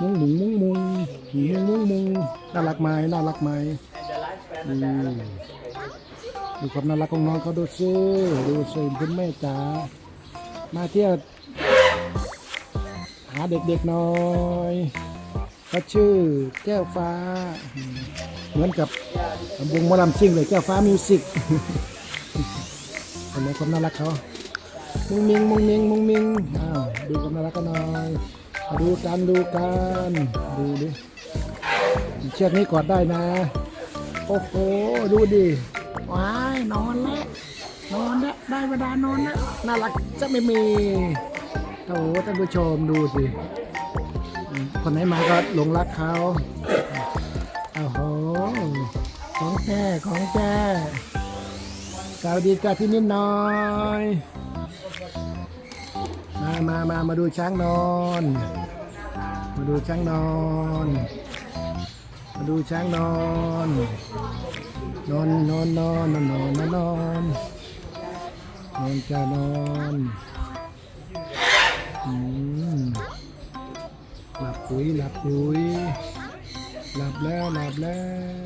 มุ้งมุงมุ้งมุ้งมุ้งมุ้งมุ้งน่ารักไหมน่ารักไหมดูความน่ารักของน้องเขาดูซิดูสิคุณแม่จ๋ามาเที่ยวหาเด็กๆหน่อยเขาชื่อแก้วฟ้า เหมือนกับวงมอลำซิ่งเลยแก้วฟ้ามิวสิกเห็นไหมความน่ารักเขามุ้งมิงมุ้งมิงมุ้งมิงอ้าวดูความน่ารักกันหน่อย ดูกันดูกันดูดิเชือกนี้กอดได้นะ โอ้โหดูดิว้ายนอนแล้วนอนแล้วได้เวลานอนแล้วน่ารักจะไม่มีโอ้โหท่านผู้ชมดูสิคนไหนมาก็หลงรักเขาโอ้โหของแท้ของแท้สวัสดีจ้าพี่นิดหน่อย มามามามาดูช้างนอน มาดูช้างนอน มาดูช้างนอน นอนนอนนอนนอนนอนนอนนอนนอนจะนอนอืมหลับปุ๋ยหลับปุ๋ยหลับแล้วหลับแล้ว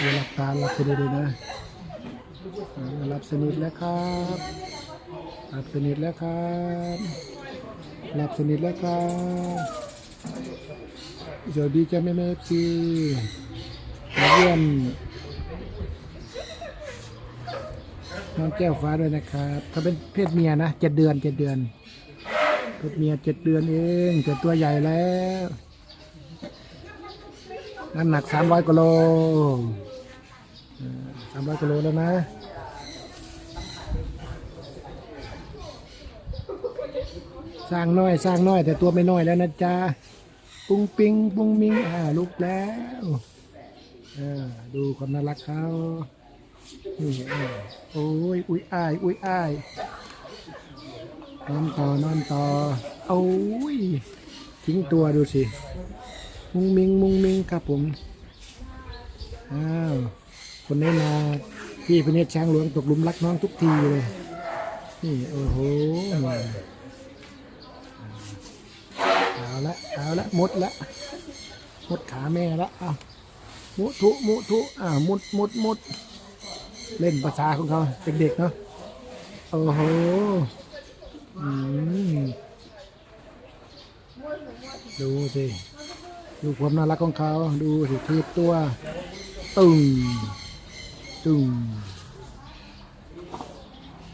เวลาหลับตาหลับสนิทเลยนะอ่าหลับสนิทแล้วครับ หลับสนิทแล้วครับหลับสนิทแล้วครับสวัสดีจ้าแม่แม่ซีมาเยี่ยมน้องแก้วฟ้าด้วยนะครับเขาเป็นเพศเมียนะเจ็ดเดือนเจ็ดเดือนเพศเมียเจ็ดเดือนเองแต่ตัวใหญ่แล้วน้ำหนักสามร้อยกิโลสามร้อยกิโลแล้วนะ ร้างน้อยสร้างน้อยแต่ตัวไม่น้อยแล้วนะจ๊ะปุ้งปิงปุ้งมิงอ่าลุกแล้วเออดูความน่ารักเขานี่โอ้ยอุ้ยอ้ายอุ้ยอ้ายนอนต่อนอนต่อโอ้ยทิ้งตัวดูสิ มุงมิงมุงมิงครับผมอ้าวคนนี้มาพี่พเนตรช้างหลวงตกหลุมรักน้องทุกทีเลยนี่โอ้โห เอาละเอาละ มดละมดขาแม่ละเอามุทุมุทุอ่ามุดมุดมุดเล่นภาษาของเขาเด็กๆเนาะโอ้โหอืมดูสิดูความน่ารักของเขาดูสิทีบตัวตึงตึง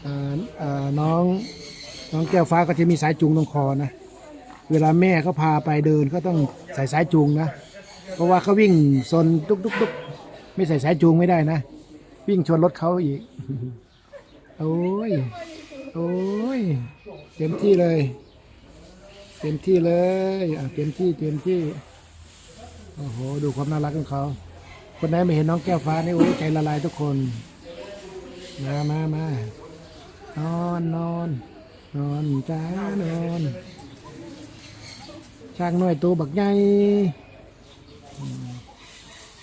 อ่าอ่าน้องน้องแก้วฟ้าก็จะมีสายจูงตรงคอนะ เวลาแม่เขาพาไปเดินก็ต้องใส่สายจูงนะ เพราะว่าเขาวิ่งซนตุกตุกตุกไม่ใส่สายจูงไม่ได้นะ วิ่งชนรถเขาอีก โอ้ย โอ้ย เต็มที่เลย เต็มที่เลยอะเต็มที่เต็มที่ โอ้โห ดูความน่ารักของเขา คนไหนไม่เห็นน้องแก้วฟ้านี่โอ้ยใจละลายทุกคน มามามานอนนอนนอนจ้านอน ช่างน้อยตัวบักใหญ่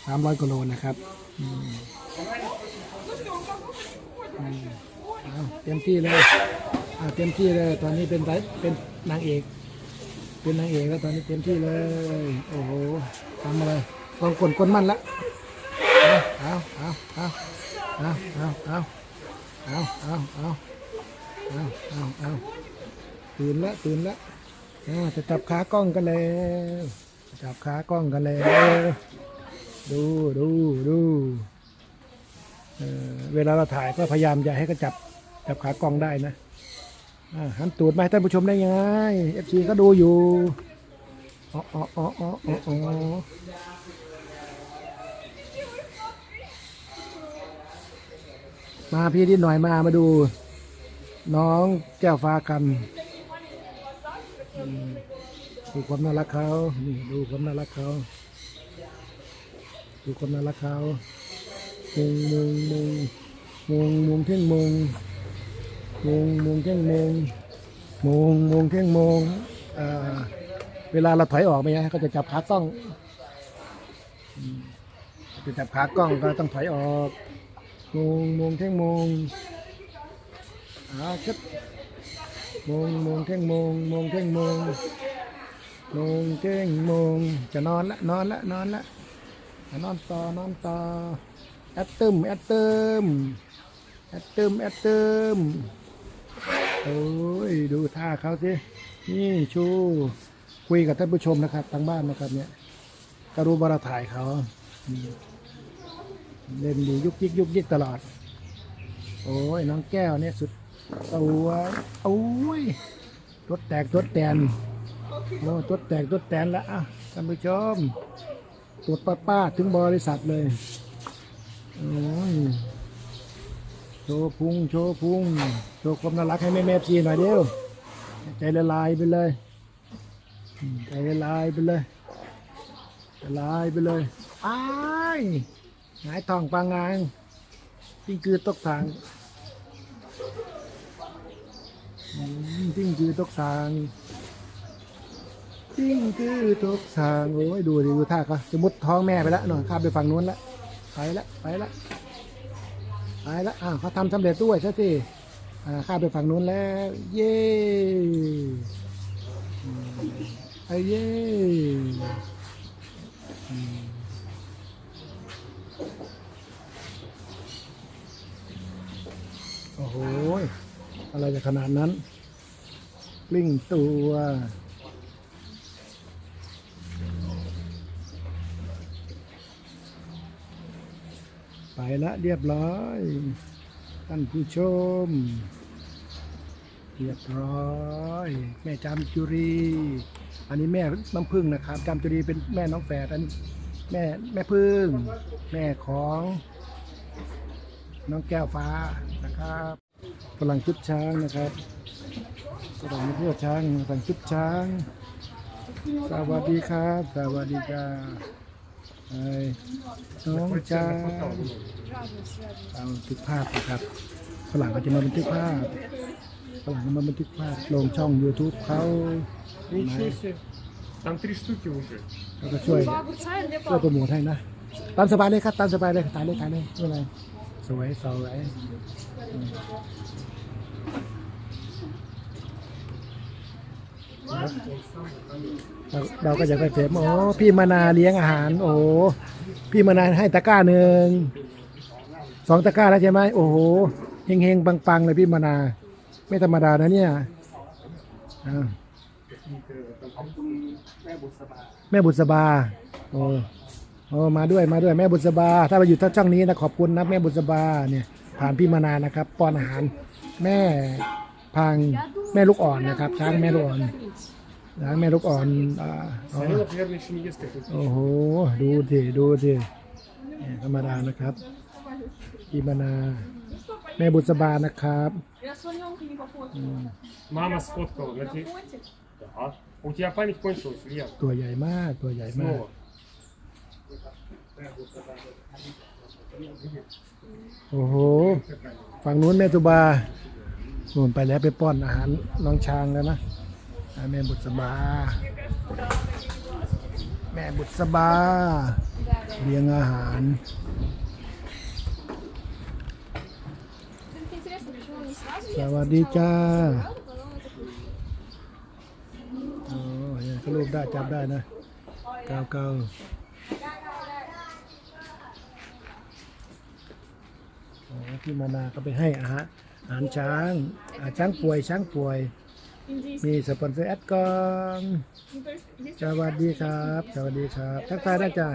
สามร้อยกิโลนะครับเต็มที่เลยเต็มที่เลย ตอนนี้เป็นไรเป็นนางเอก เป็นนางเอกแล้วตอนนี้เต็มที่เลย โอ้โหทำอะไรกองกลกลมันละเอาเอาเอาเอาเอาเอาเอาเอาเอาเอาเอาเอาเตื่นละตื่นละ จะจับขากล้องกันแล้วจับขากล้องกันแล้วดูดูดูเเวลาเราถ่ายก็พยายามอย่าให้เขาจับจับขากล้องได้นะอ่าหันตูดมาให้ท่านผู้ชมได้ยังไงเอฟซีก็ดูอยู่อ๋ออ๋ออ๋ออ๋ออ๋ออ๋อมาพี่นิดหน่อยมามาดู น้องแก้วฟ้ากัน ดูความน่ารักเขานี่ดูความน่ารักเขาดูความน่ารักเขามุงมุงมุงมุงมุงเท่งมุงมุงมุงเท่งมุงมุงมุงเท่งมุงเวลาเราถอยออกไปนะก็จะจับขากล้องจะจับขากล้องก็ต้องถอยออกมุงมุงเท่งมุงอ่าชึบมุงมุงเท่งมุงมุงเท่งมุง โมงเก้งโมงจะนอนละนอนละนอนละจะนอนต่อนอนต่อแอดตึมแอดตึมแอดตึมแอดตึมโอ้ยดูท่าเขาสินี่ชูคุยกับท่านผู้ชมนะครับทางบ้านนะครับเนี่ยก็รู้บาราถ่ายเขาเล่นดียุกยิกยุกยิกตลอด โอ้ยน้องแก้วเนี่ยสุดตัวโอ้ยรถแตกรถแตน โอ้ตัวแตกตัวแตนแล้วอะท่านผู้ชมตรวจป้าป้าถึงบริษัทเลยโอ้ยโชว์พุงโชว์พุงโชว์ความน่ารักให้แม่แม่พีหน่อยเดียวใจละลายไปเลยใจละลายไปเลยละลายไปเลยไอ้หายทองปางงางจิ้งคือตกสางจิ้งคือตกสาง จิ้งคือทุกทางโอ้ยดูดิดูท่าเขาจะมุดท้องแม่ไปแล้วหน่อยข้ามไปฝั่งนู้นละไปละไปละไปละอ่าเขาทำสำเร็จด้วยใช่สิอ่าข้ามไปฝั่งนู้นแล้ว เย้ไอ้เย้โอ้โห อะไรจะขนาดนั้นกลิ้งตัว ไปละเรียบร้อยท่านผู้ชม เรียบร้อย แม่จามจุรี อันนี้แม่น้ำพึ่งนะครับ จามจุรีเป็นแม่น้องแฝดอันนี้แม่แม่พึ่ง แม่ของ น้องแก้วฟ้านะครับฝรั่งชุดช้างนะครับฝรั่งไม่เพื่อช้างฝรั่งชุดช้าง สวัสดีครับ สวัสดีครับ ไอ้น้องจ้าเอาบันทึกภาพนะครับฝรั่งก็จะมาบันทึกภาพฝรั่งก็มาบันทึกภาพลงช่อง YouTube เขา Ничего себе. Там три штуки уже. แล้วก็ช่วยช่วยโปรโมทให้นะ ตามสบายเลยครับ ตามสบายเลยถ่ายเลยถ่ายเลยไม่เป็นไรสวยสวยอืม เราเราก็อยากไปเฟรมโอ้พี่มานาเลี้ยงอาหาร โอ้พี่มานาให้ตะกร้าหนึ่งสองตะกร้าแล้วใช่ไหมโอ้โหเฮงเฮงปังปังๆเลยพี่มานา ไม่ธรรมดานะเนี่ยอ้าแม่บุษบาโอ้โอ้มาด้วยมาด้วยแม่บุษบา ถ้ามาอยู่ทั้งช่องนี้นะขอบคุณนะแม่บุษบาเนี่ยผ่านพี่มานานะครับป้อนอาหารแม่ พังแม่ลูกอ่อนนะครับ ช้างแม่ลูกอ่อนช้างแม่ลูกอ่อนอ่าอ๋อ Саня, наверное, еще не ест какой โอ้โห ดูสิดูสิเนี่ยธรรมดานะครับ พี่มานา แม่บุษบานะครับ Я слоненка не пофоткала. Мама сфоткала. На те- Фотик? Да. У тебя память кончилась, Илья. ตัวใหญ่มากตัวใหญ่มาก Снова. โอ้โห ฝั่งนู้นแม่ตุบา นู่นไปแล้วไปป้อนอาหารน้องช้างแล้วนะแม่บุตรสบา แม่บุตรสบาเลี้ยงอาหารสวัสดีจ้าเขาลูกได้จับได้นะเกาเกาพี่มานาก็ไปให้อาหาร อาหารช้างอ่าช้างป่วยช้างป่วย มีสปอนเซอร์แอดกอนสวัสดีครับ สวัสดีครับ ทักทายได้จ้า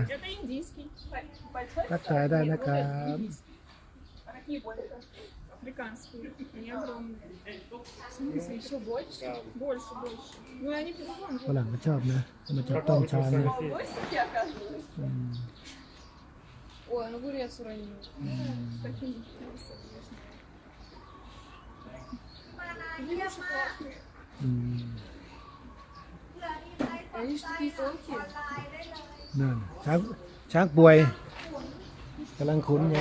ทักทายได้นะครับ африканские. Они огромные. Смотрите, еще больше. Больше, больше. Ну, они по-другому. ฝรั่งก็ชอบนะมันจะต้มช้างนะ Бабосики, оказывается. Ой, ну огурец уронил. С такими вкусами. เยี่ยมมาก อืนั่นช้างช้างป่วยกำลังขุนไง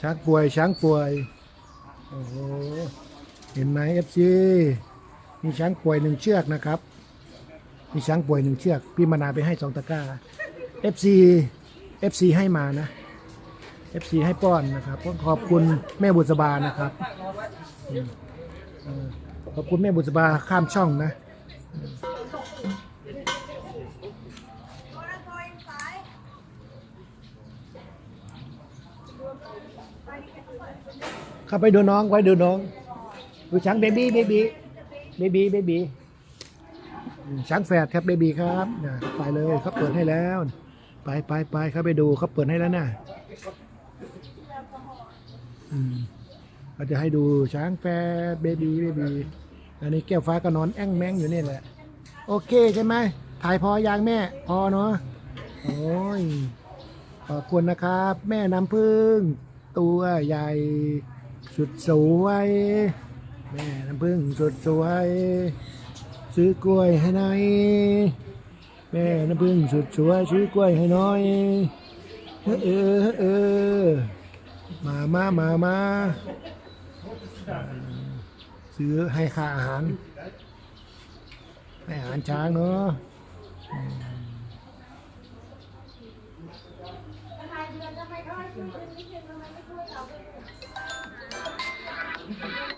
ช้างป่วยช้างป่วยโอ้โหเห็นไหมเอฟซีมีช้างป่วยหนึ่งเชือกนะครับ มีช้างป่วยหนึ่งเชือก พี่มานาไปให้สองตะกร้าเอฟซีเอฟซีให้มานะเอฟซีให้ป้อนนะครับขอบคุณแม่บุษบานะครับ ขอบคุณแม่บุษบาข้ามช่องนะข้าไปดูน้องไว้ดูน้อง ดูช้างเบบี้เบบี้เบบี้เบบี้ช้างแฝดครับเบบี้ครับไปเลยเขาเปิดให้แล้ว ไปไปไปเขาไปดูเขาเปิดให้แล้วน่ะอืม เราจะให้ดูช้างแฝดเบบีเบบีอันนี้แก้วฟ้าก็นอนแอ่งแมงอยู่นี่แหละ โอเคใช่ไหมถ่ายพอยังแม่ พอเนาะโอ้ยขอบคุณนะครับ แม่น้ำพึ่ง ตัวใหญ่สุดสวย แม่น้ำพึ่งสุดสวย ซื้อกล้วยให้หน่อยแม่น้ำพึ่งสุดสวยซื้อกล้วยให้หน่อย เออเออเออมามามามา ซื้อให้ค่าอาหาร ให้อาหารช้างเนาะ